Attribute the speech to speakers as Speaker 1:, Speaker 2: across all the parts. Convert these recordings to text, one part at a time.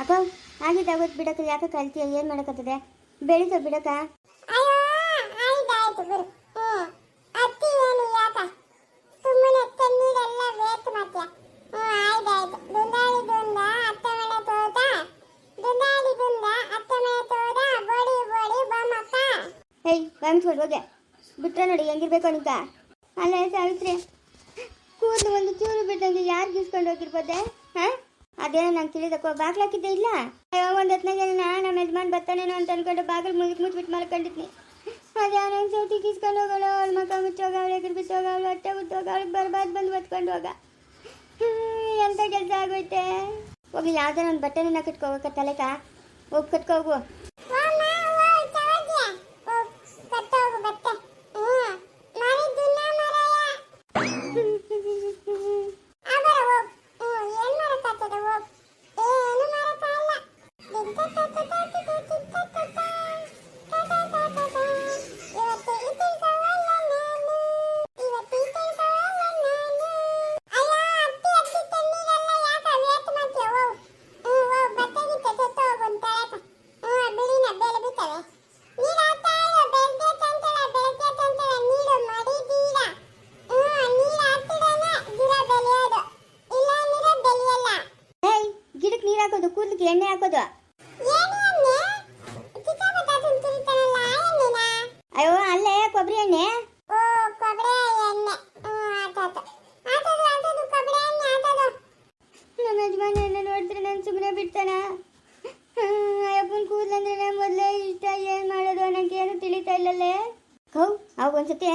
Speaker 1: ಅಕ್ಕ ಆಗಿದ್ದಾಗೋದು ಬಿಡಕ್ಕ ಯಾಕೆ ಕಲ್ತೀಯ ಏನು ಮಾಡಕತ್ತದೆ? ಬೆಳಿತ ಬಿಡಕ್ಕ?
Speaker 2: ಅಯ್ಯೋ ಆಯ್ತಾಯ್ತು ಬಿಡು. ಹ್ಮ್ ಅತ್ತಿ ಏನು ಯಾಕ ಸುಮ್ಮನೆ ಕಣ್ಣೀರೆಲ್ಲ ವೇಸ್ಟ್ ಮಾಡ್ತೀಯ? ಹ್ಮ್ ಆಯ್ತಾಯ್ತು ದುಂದಾಳಿ ದುಂದ ಅತ್ತೆ ಮನೆ ತೋಟ? ದುಂದಾಳಿ ದುಂದ ಅತ್ತೆ ಮನೆ ತೋಟ? ಬೋಡಿ ಬೋಡಿ ಬೊಮ್ಮಕ್ಕ?
Speaker 1: ಹೇಯ್ ಬಾಮಿಸ್ಕೊಂಡು ಹೋಗೆ ಬಿಟ್ರೆ ನೋಡಿ ಹೆಂಗಿರ್ಬೇಕು ಅನಿಕ ಅಲ್ಲ ಸಾವಿತ್ರಿ ಕೂದಲು ಒಂದು ಚೂರು ಬಿಟ್ಟಂಗೆ ಯಾರು ಗೀಸ್ಕೊಂಡು ಹೋಗಿರ್ಬೋದೆ? ಹಾಂ? ಅದೇನೋ ನಂಗೆ ತಿಳಿದಕ್ಕೋ ಬಾಗ್ಲಾಕಿದ್ದೆ ಇಲ್ಲ? ಅಯ್ಯೋ, ಒಂದು ಹೊತ್ನಾಗ ನಮ್ಮ ಯಜಮಾನ್ ಬರ್ತಾನೇನೋ ಅಂತ ಅನ್ಕೊಂಡು ಬಾಗಿಲು ಮುಗಿದು ಮುಚ್ಬಿಟ್ಟು ಮಲ್ಕೊಂಡಿದ್ನಿ. ಅದ್ಯಾವ ನಂಗೆ ಸೌತಿ ಗೀಸ್ಕೊಂಡು ಹೋಗೋಳು, ಅವಳ ಮಕ್ಕ ಮುಚ್ಚೋಗವಳು ಎದುರು ಬಿತ್ತೋಗವಳು ಹೊಟ್ಟೆ ಮುಚ್ಚೋಗವಳು ಬರ್ಬಾದ್ ಬಂದು ಹೊತ್ಕೊಂಡು ಹೋಗ. ಎಂತ ಕೆಲಸ ಆಗೋಯ್ತೆ? ಹೋಗಿ, ಯಾವ್ದಾರ ಒಂದು ಬಟ್ಟೆನ ಕಟ್ಕೋಬೇಕ ತಲೆಕ ಹೋಗಿ ಕಟ್ಕೋಗು
Speaker 2: パパパパ ಅಯ್ಯೋ
Speaker 1: ಅಲ್ಲೇ ಕೊಬ್ಬರಿ ಎಣ್ಣೆ ನಮ್ಮ ಯಜಮಾನ ಎಲ್ಲ ನೋಡಿದ್ರೆ ನಾನು ಸುಮ್ಮನೆ ಬಿಡ್ತಾನ ಅಯ್ಯಪ್ಪನ ಕೂದಲಂದ್ರೆ ಮೊದಲೇ ಇಷ್ಟ ಏನು ಮಾಡೋದು ನನಗೆ ಏನು ತಿಳಿತಾ ಇಲ್ಲಲ್ಲೇ ಕೌ ಅವಾಗ ಒಂದ್ಸತಿ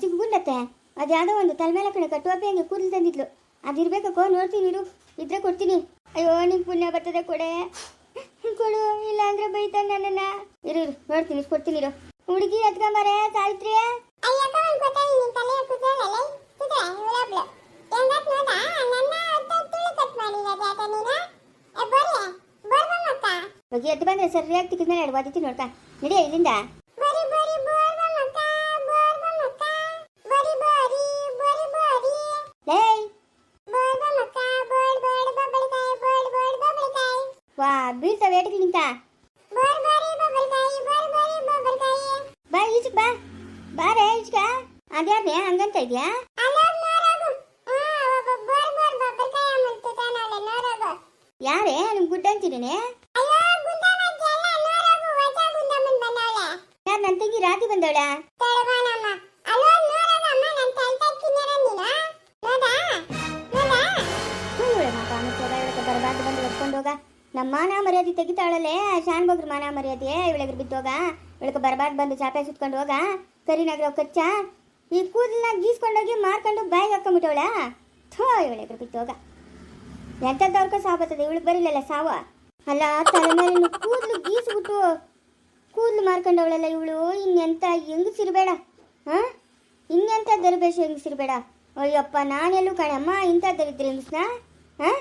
Speaker 1: ಚಿಕ್ಕ ಗುಂಡತ್ತೆ ಅದು ಯಾವುದೋ ಒಂದು ತಲೆ ಮೇಲೆ ಕಡೆ ಕಟ್ಟುವಪ್ಪೆ ಹಂಗೆ ಕೂದಲು ತಂದಿದ್ಲು ಅದಿರ್ಬೇಕಕ್ಕೋ ನೋಡ್ತೀನಿ ಇರು ಇದ್ರೆ ಕೊಡ್ತೀನಿ ಅಯ್ಯೋ ನಿಂಗೆ ಪುಣ್ಯ ಬರ್ತದೆ ಕೊಡೆ. ಕೊಡು ಇಲ್ಲ ಅಂದ್ರೆ ಬೈತಾನೆ ನನ್ನನ್ನ. ಇರು ಇರು ನೋಡ್ತೀನಿ ಕೊಡ್ತೀನಿ ಇರು. ಹುಡುಗಿ ಸಾವಿತ್ರಿ.
Speaker 2: ಏ ಬರ್ರಿ ಬರ್ಬಮ್ಮಕ್ಕ
Speaker 1: ಹೋಗಿ ಎದ್ದು ಬಂದ್ರೆ ಸರಿಯಾಗಿ ತಿಕ್ಕಿದ್ಮೇಲೆ ಎಡವಾದಿತಿ ನೋಡ್ತಾ ನೋಡ್ಕ. ನಡಿಯ ಇಲ್ಲಿಂದ. ಬೀಳ್ತಾವೆ
Speaker 2: ಅಂತ
Speaker 1: ಬಾ ಈಚಕ್ ಬಾ. ಬಾರೆ ಈಚಕ ಅದ್ಯಾರನೆ ಹಂಗಂತ ಇದ್ಯಾ? ಯಾರೇ ನಿಮ್ ಗುಡ್ಡ
Speaker 2: ಅಂತೀರೇನೆ
Speaker 1: ಯಾರು ನನ್ನ ತಂಗಿ ರಾತ್ರಿ ಬಂದವಳ? ಮಾನ ಮರ್ಯಾದೆ ತೆಗಿತಾಳಲ್ಲೇ, ಶಾನ್ ಬಗ್ರ ಮಾನ ಮರ್ಯಾದೆ ಇವಳಗ್ರ ಬಿದ್ದೋಗ ಇವಳಕ್ಕೆ ಬರಬಾರ್ದು ಬಂದು ಚಾಪೆ ಸುತ್ಕೊಂಡು ಹೋಗ, ಕರಿನಾಗ್ರ ಕಚ್ಚ, ಈ ಕೂದಲನ್ನ ಗೀಸ್ಕೊಂಡೋಗಿ ಮಾರ್ಕೊಂಡು ಬಾಯಿಗೆ ಹಾಕೊಂಡ್ಬಿಟ್ಟವಳ ಥೋ ಇವಳಗ್ರ ಬಿದ್ದೋಗ. ಎಂಥದ್ದವ್ರಕ ಸಾವು ಬರ್ತದೆ, ಇವಳಿಗೆ ಬರೀಲಲ್ಲ ಸಾವ? ಅಲ್ಲ, ತಲೆ ಮೇಲೆ ಕೂದಲು ಗೀಸ್ಬಿಟ್ಟು ಕೂದಲು ಮಾರ್ಕೊಂಡವಳಲ್ಲ ಇವಳು? ಇನ್ನೆಂತ ಹೆಂಗಸಿರ್ಬೇಡ, ಹಾ? ಇನ್ನೆಂತ ದರ್ಬೇಷ ಹೆಂಗಸಿರ್ಬೇಡ? ಅಯ್ಯಪ್ಪ, ನಾನೆಲ್ಲೂ ಕಣಮ್ಮ ಇಂಥ ದರಿದ್ರ ಹೆಂಗಸ್ನ, ಹಾ?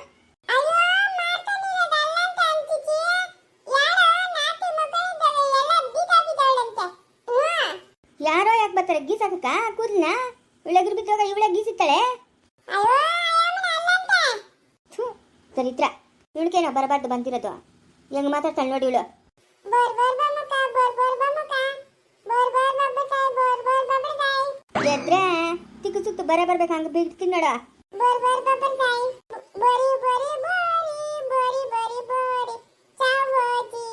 Speaker 1: ಯಾಕೆ ಬರ್ತಾರೆ? ಗೀಸಾಕಕ್ಕ ಕೂದಲನ್ನ? ಇವಳೆಗ್ರು ಬಿದ್ದಾಗ ಇವಳೆ ಗೀಸಿತ್ತಾಳೆ ದರಿದ್ರ. ಇವಳಿಗೇನೋ ಬರಬಾರ್ದು ಬಂದಿರೋದು. ಹೆಂಗ್ ಮಾತಾಡ್ತಾಳೆ ನೋಡಿ ಇವಳು. ಎದ್ರೆ ತಿಕ್ಕು ಸುತ್ತು ಬರ ಬರ್ಬೇಕು ಹಂಗ ಬಿಡ್ತೀನಿ ನೋಡ.
Speaker 2: ಬರಿ ಬರಿ ಬರಿ ಬರಿ ಬರಿ ಬರಿ ಬರಿ ಬೋರಿ. ಬೋರಿ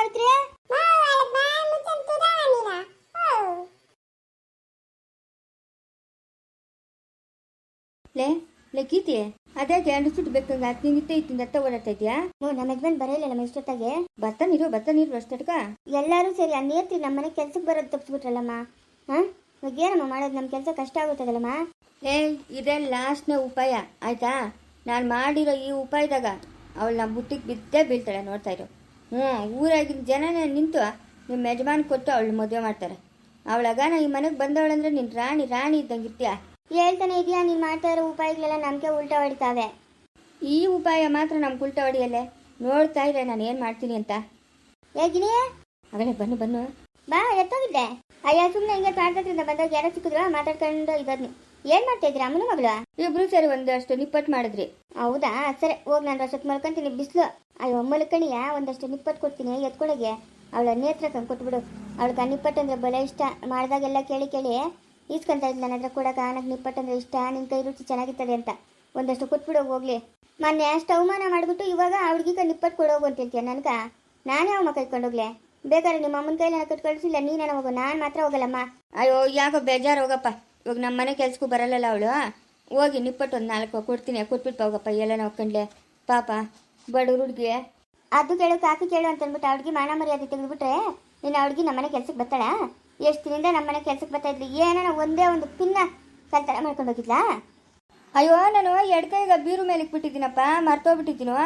Speaker 1: ಸಾವಿತ್ರಿ ಲೇ ಲೇ ಗೀತಿ ಅದೇ ಎರಡು ಸುಟ್ಟು ಬೇಕಂಗ ನಿಂತ ಇತ್ತಿಂದ ಅತ್ತ ಓಡಾಡ್ತಾ ಇದೆಯಾ? ಹ್ಞೂ ನಮ್ಮ ಯಜಮಾನ್ ಬರಲ್ಲ ನಮ್ಮ ಇಷ್ಟೊತ್ತಾಗೆ. ಬರ್ತಾನಿರು ಬರ್ತಾನಿರು ಅಷ್ಟಟ್ಕ ಎಲ್ಲರೂ ಸೇರಿ ಆ ನೇತ್ರಿ ನಮ್ಮ ಮನೆ ಕೆಲ್ಸಕ್ಕೆ ಬರೋದು ತಪ್ಪಿಸ್ಬಿಟ್ರಲ್ಲಮ್ಮ ಹಾಂ? ಏನಮ್ಮ ಮಾಡೋದು ನಮ್ಮ ಕೆಲಸ ಕಷ್ಟ ಆಗುತ್ತದಲ್ಲಮ್ಮ. ಏ ಇದೇ ಲಾಸ್ಟ್ನೇ ಉಪಾಯ. ಆಯ್ತಾ? ನಾನು ಮಾಡಿರೋ ಈ ಉಪಾಯದಾಗ ಅವಳು ನಮ್ಮ ಬುಟ್ಟಿಗೆ ಬಿದ್ದೇ ಬೀಳ್ತಾಳೆ ನೋಡ್ತಾ ಇರು. ಹ್ಞೂ ಊರಾಗಿನ ಜನನೇ ನಿಂತು ನಿಮ್ಮ ಯಜಮಾನ್ ಕೊಟ್ಟು ಅವಳು ಮದುವೆ ಮಾಡ್ತಾರೆ. ಅವಳಾಗ ನಾ ಈ ಮನೆಗೆ ಬಂದವಳಂದ್ರೆ ನಿನ್ನ ರಾಣಿ ರಾಣಿ ಇದ್ದಂಗೆ ಇರ್ತೀಯಾ? ಹೇಳ್ತಾನೆ ಇದೆಯಾ ನೀನು ಮಾಡ್ತಾ ಇರೋ ಉಪಾಯಗಳೆಲ್ಲ ನಮಗೆ ಉಲ್ಟಾ ಹೊಡಿತಾವೆ. ಈ ಉಪಾಯ ಮಾತ್ರ ನಮ್ಗೆ ಉಲ್ಟಾ ಹೊಡಿಯಲ್ಲೇ?
Speaker 3: ನೋಡ್ತಾ ಇದ್ರೆ ನಾನು ಏನು ಮಾಡ್ತೀನಿ ಅಂತ.
Speaker 1: ಹೇಗಿನಿ
Speaker 3: ಆಗಲೇ ಬನ್ನು ಬನ್ನು.
Speaker 1: ಬಾ ಎತ್ತೋಗಿದ್ದೆ. ಅಯ್ಯ ಸುಮ್ಮನೆ ಹಿಂಗೆ ಮಾಡ್ತಿದ್ರಿಂದ ಬಂದಾಗ ಯಾರೋ ಸಿಕ್ಕಿದ್ರು ಮಾತಾಡ್ಕೊಂಡು ಇದ್ದದ್ನಿ ಏನು ಮಾಡ್ತಾ ಇದ್ರಿ ಅಮ್ಮನ ಮಗಳು
Speaker 3: ಇಬ್ರು ಸರಿ ಒಂದಷ್ಟು ನಿಪ್ಪಟ್ಟು ಮಾಡಿದ್ರಿ.
Speaker 1: ಹೌದಾ? ಸರಿ ಹೋಗಿ ನಾನು ರಸತ್ ಮಲ್ಕೊಂತೀನಿ ಬಿಸಿಲು. ಅಯ್ಯೋ ಮಲ್ಕಣಿಯ ಒಂದಷ್ಟು ನಿಪ್ಪಟ್ಟು ಕೊಡ್ತೀನಿ, ಎತ್ಕೊಳಗೆ. ಅವಳ ನೇತ್ರ ಕಂಡು ಕೊಟ್ಬಿಡು ಅವಳಿಗೆ ನಿಪ್ಪಟ್ಟು ಅಂದರೆ ಬಲ ಇಷ್ಟ. ಮಾಡಿದಾಗೆಲ್ಲ ಕೇಳಿ ಕೇಳಿ, ಈಸ್ಕೊಂತ ಇದ್ಲ ನನ್ನ ಹತ್ರ ಕೊಡಕ, ನನಗೆ ನಿಪ್ಪಟ್ಟು ಅಂದರೆ ಇಷ್ಟ ನಿನ್ನ ಕೈ ರುಚಿ ಚೆನ್ನಾಗಿರ್ತದೆ ಅಂತ. ಒಂದಷ್ಟು ಕೊಟ್ಬಿಡು, ಹೋಗ್ಲಿ. ಮೊನ್ನೆ ಅಷ್ಟು ಅವಮಾನ ಮಾಡಿಬಿಟ್ಟು ಇವಾಗ ಅವಳಿಗೀಗ ನಿಪ್ಪಟ್ಟು ಕೊಡೋಗು ಅಂತ ಹೇಳ್ತೀಯ ನನಗೆ? ನಾನೇ ಅವಮ್ಮ ಕೈಕೊಂಡೋಗ್ಲೆ ಬೇಕಾದ್ರೆ ನಿಮ್ಮ ಅಮ್ಮನ ಕೈಲಿ ನಾನು ಕಟ್ ಕಳಿಸಿಲ್ಲ ನೀನೇ ಹೋಗು, ನಾನು ಮಾತ್ರ ಹೋಗಲ್ಲಮ್ಮ.
Speaker 3: ಅಯ್ಯೋ, ಯಾಕೋ ಬೇಜಾರು ಹೋಗಪ್ಪ. ಇವಾಗ ನಮ್ಮ ಮನೆ ಕೆಲ್ಸಕ್ಕೂ ಬರಲ್ಲಲ್ಲ ಅವಳು? ಹೋಗಿ ನಿಪ್ಪಟ್ಟು ಒಂದು ನಾಲ್ಕು ಕೊಡ್ತೀನಿ, ಕೊಟ್ಬಿಟ್ಟು ಹೋಗಪ್ಪ, ಎಲ್ಲ ನೋಡ್ಕೊಂಡ್ಲೆ ಪಾಪ. ಬಡವ್ರ ಹುಡುಗಿ
Speaker 1: ಅದು ಕೇಳು ಕಾಕಿ ಕೇಳು ಅಂತ ಅಂದ್ಬಿಟ್ಟು ಅವ್ಳಿಗೆ ಮಾನ ಮರ್ಯಾದೆ ತೆಗೆದುಬಿಟ್ರೆ ನೀನು ಅವ್ಳಿಗೆ ನಮ್ಮನೆ ಕೆಲ್ಸಕ್ಕೆ ಬರ್ತಾಳ ಎಷ್ಟು ದಿನದಿಂದ ನಮ್ಮನೆ ಕೆಲ್ಸಕ್ಕೆ ಬರ್ತಾ ಇದ್ಲಿ? ಏನೋ ಒಂದೇ ಒಂದು ಪಿನ್ನ ಕಲ್ತರ ಮಾಡ್ಕೊಂಡು ಹೋಗಿದ್ಲಾ?
Speaker 3: ಅಯ್ಯೋ ನಾನು ಎಡ್ಕೈಗ ಬೀರು ಮೇಲೆ ಇಟ್ಬಿಟ್ಟಿದ್ದೀನಪ್ಪ ಮರ್ತೋಗ್ಬಿಟ್ಟಿದ್ದೀನೋ?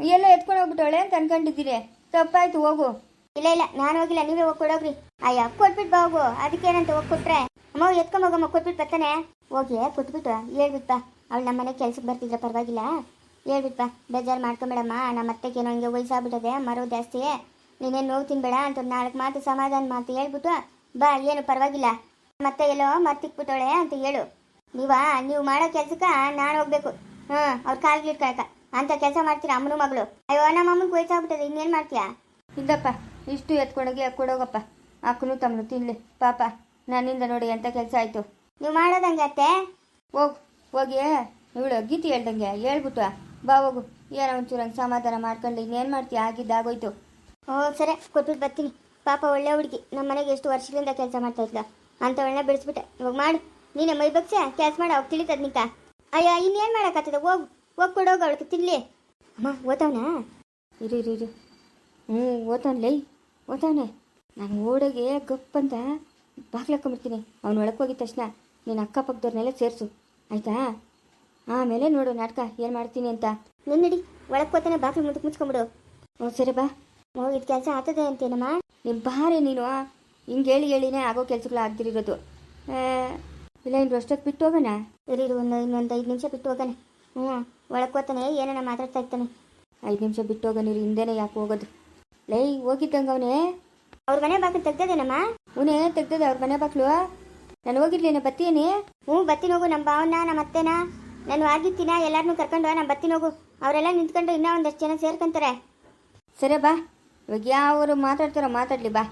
Speaker 3: ಎಲ್ಲೋ ಎತ್ಕೊಂಡು ಹೋಗ್ಬಿಟ್ಟವಳೆ ಅಂತ ಅನ್ಕೊಂಡಿದ್ದೀನಿ. ತಪ್ಪಾಯ್ತು ಹೋಗು.
Speaker 1: ಇಲ್ಲ ಇಲ್ಲ ನಾನು ಹೋಗಿಲ್ಲ ನೀವೇ ಹೋಗಿ ಕೊಡೋಗ್ರಿ. ಅಯ್ಯ ಕೊಟ್ಬಿಟ್ಟು ಬಾ ಹೋಗು. ಅದಕ್ಕೇನಂತ ಹೋಗಿ ಕೊಟ್ರೆ? ಅಮ್ಮ ಎತ್ಕೊಂಡ್ ಹೋಗಮ್ಮ ಕೊಟ್ಬಿಟ್ಟು ಬರ್ತಾನೆ. ಹೋಗಿ ಕೊಟ್ಬಿಟ್ಟು ಹೇಳ್ಬಿಟ್ಟು ಬಾ. ಅವಳು ನಮ್ಮನೆ ಕೆಲ್ಸಕ್ಕೆ ಬರ್ತಿದ್ರೆ ಪರವಾಗಿಲ್ಲ. ಹೇಳ್ಬಿಟ್ಟು ಬಾ, ಬೇಜಾರು ಮಾಡ್ಕೊಂಬೇಡಮ್ಮ ನಮ್ಮ ಅತ್ತೆಗೇನೋ ಹಿಂಗೆ ವಯಸ್ಸಾಗ್ಬಿಟ್ಟದೆ, ಮರೋ ಜಾಸ್ತಿ. ನೀನೇನು ನೋವು ತಿನ್ಬೇಡ ಅಂತ ನಾಲ್ಕು ಮಾತು ಸಮಾಧಾನ ಮಾತು ಹೇಳ್ಬಿಟ್ಟು ಬಾ, ಏನು ಪರವಾಗಿಲ್ಲ. ಮತ್ತೆ ಎಲ್ಲೋ ಮರ್ತಿಕ್ಬಿಟ್ಟೋಳೆ ಅಂತ ಹೇಳು. ನೀವಾ, ನೀವು ಮಾಡೋ ಕೆಲ್ಸಕ್ಕ ನಾನು ಹೋಗ್ಬೇಕು. ಹ್ಞೂ ಅವ್ರ ಕಾಲಿಗೆ ಇಟ್ಕೊಳಕ. ಅಂತ ಕೆಲಸ ಮಾಡ್ತೀರಾ ಅಮ್ಮನ ಮಗಳು? ಅಯ್ಯೋ ನಮ್ಮ ಅಮ್ಮನಿಗೆ ವಯಸ್ಸಾಗ್ಬಿಟ್ಟದೆ, ಇನ್ನೇನು ಮಾಡ್ತೀಯಾ?
Speaker 3: ಇದ್ದಪ್ಪ ಇಷ್ಟು ಎತ್ಕೊಂಡೋಗಿ ಕೊಡೋಗಪ್ಪ ಅಕ್ಕನು ತಮ್ಮನು ತಿನ್ಲಿ. ಪಾಪ, ನನ್ನಿಂದ ನೋಡಿ ಎಂಥ ಕೆಲಸ ಆಯಿತು.
Speaker 1: ನೀವು ಮಾಡೋದಂಗೆ ಅತ್ತೆ?
Speaker 3: ಹೋಗು, ಹೋಗಿ. ಇವಳು ಗೀತಿ ಹೇಳ್ದಂಗೆ ಹೇಳ್ಬಿಟ್ಟು ಬಾ ಹೋಗು. ಏನೋ ಒಂಚೂರು ಹಂಗೆ ಸಮಾಧಾನ ಮಾಡ್ಕೊಂಡು ಇನ್ನೇನು ಮಾಡ್ತೀಯ? ಆಗಿದ್ದಾಗೋಯ್ತು
Speaker 1: ಓ, ಸರಿ. ಕೊಟ್ಬಿಟ್ಟು ಬರ್ತೀನಿ. ಪಾಪ ಒಳ್ಳೆ ಹುಡುಗಿ. ನಮ್ಮ ಮನೆಗೆ ಎಷ್ಟು ವರ್ಷಗಳಿಂದ ಕೆಲಸ ಮಾಡ್ತಾ ಇದ್ಲ. ಅಂತ ಒಳ್ಳೆ ಬೆಳೆಸ್ಬಿಟ್ಟೆ ಇವಾಗ ಮಾಡು. ನೀನೆ ಮೈ ಬಗ್ಸೆ? ಕೆಲಸ ಮಾಡು. ಅವಾಗ ತಿಳಿತದ ನಿಂತ. ಅಯ್ಯ, ಇನ್ನೇನು ಮಾಡೋಕ್ಕಾಗ್ತದೆ? ಹೋಗು. ಹೋಗಿ ಕೊಡೋಗು ಅವಳಿಗೆ. ತಿನ್ಲಿ. ಅಮ್ಮ ಓದವನಾ
Speaker 3: ಇರು ಇರು ಇರು. ಹ್ಞೂ ಓದ್ತಾನೆ ಓದ್ತಾನೆ ನಾನು ಓಡೋಗೆ ಗಪ್ಪಂತ ಬಾಗ್ಲಾಕೊಂಬಿಡ್ತೀನಿ ಅವ್ನು ಒಳಗೆ ಹೋಗಿದ ತಕ್ಷಣ ನೀನು ಅಕ್ಕಪಕ್ಕದವ್ರನ್ನೆಲ್ಲ ಸೇರಿಸು. ಆಯಿತಾ? ಆಮೇಲೆ ನೋಡು ನಾಟಕ ಏನು ಮಾಡ್ತೀನಿ ಅಂತ.
Speaker 1: ನನ್ನಡಿ ಒಳಗೆ ಹೋತಾನೆ ಬಾತ್ರೂಮ್ ಮುಂದಕ್ಕೆ ಮುಚ್ಕೊಂಬಿಡು.
Speaker 3: ಹ್ಞೂ ಸರಿ ಬಾ.
Speaker 1: ಓ ಇದು ಕೆಲಸ ಆಗ್ತದೆ ಅಂತೇನಮ್ಮ?
Speaker 3: ನಿಮ್ ಬಾರೆ ನೀನು. ಹಿಂಗೆ ಹೇಳಿ ಹೇಳಿನೇ ಆಗೋ ಕೆಲಸಗಳು ಆಗ್ದಿರೋದು ಇಲ್ಲ ಇನ್ನು ಅಷ್ಟೊತ್ತು ಬಿಟ್ಟು ಹೋಗೋಣ?
Speaker 1: ಇರಿ ಇರು ಒಂದು ಇನ್ನೊಂದು ಐದು ನಿಮಿಷ ಬಿಟ್ಟು ಹೋಗೋಣ. ಹ್ಞೂ ಒಳಗೆ ಹೋತಾನೆ ಏನೇನ ಮಾತಾಡ್ತಾ ಇರ್ತಾನೆ.
Speaker 3: ಐದು ನಿಮಿಷ ಬಿಟ್ಟು ಹೋಗೋಣ ನೀರು ಹಿಂದೆನೇ ಯಾಕೆ ಹೋಗೋದು? ಲೈ ಹೋಗಿದ್ದಂಗೆ ಅವನೇ.
Speaker 1: ಅವ್ರ ಮನೆ ಬಾಕಲು ತೆಗ್ದದೇನಮ್ಮ?
Speaker 3: ಅವನೇ ತೆಗ್ದದೆ ಅವ್ರ ಮನೆ ಬಾಕ್ಲು ನಾನು ಹೋಗಿರ್ಲೇನೆ ಬತ್ತೀನಿ.
Speaker 1: ಹ್ಞೂ ಬತ್ತೀನಿ ಹೋಗು ನಮ್ಮ ಭಾವನ ನಮ್ಮ ಅತ್ತೆನ. ನಾನು ಆಗಿರ್ತೀನ ಎಲ್ಲಾರನ್ನೂ ಕರ್ಕೊಂಡು ನಾನು ಬರ್ತೀನಿ ಹೋಗು. ಅವರೆಲ್ಲ ನಿಂತ್ಕೊಂಡು ಇನ್ನೂ ಒಂದಷ್ಟು ಜನ ಸೇರ್ಕೊಂತಾರೆ.
Speaker 3: ಸರಿ ಬಾ, ಇವಾಗ ಯಾವರು ಮಾತಾಡ್ತಾರೋ ಮಾತಾಡ್ಲಿ ಬಾ.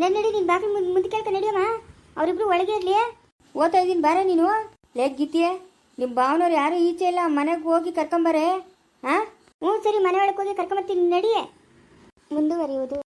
Speaker 1: ನಾನು ನಡಿ, ನೀನು ಬಾಗಿಲು ಮುಂದೆ ಮುಂದೆ ಕೇಳ್ಕ ನಡಿಯಮ್ಮ ಅವರಿಬ್ರು ಒಳಗೆ ಇರ್ಲಿ.
Speaker 3: ಓದ್ತಾ ಇದ್ದೀನಿ, ಬಾರ ನೀನು. ಲೇಗ್ ಗೀತಿಯೇ ನಿಮ್ಮ ಭಾವನವ್ರು ಯಾರು ಈಚೆ ಇಲ್ಲ, ಮನೆಗೆ ಹೋಗಿ ಕರ್ಕೊಂಬಾರೆ? ಹಾಂ?
Speaker 1: ಹ್ಞೂ, ಸರಿ, ಮನೆ ಒಳಗೆ ಹೋಗಿ ಕರ್ಕೊಂಬರ್ತೀನಿ ನಡಿಯೇ ಮುಂದುವರಿಯುವುದು.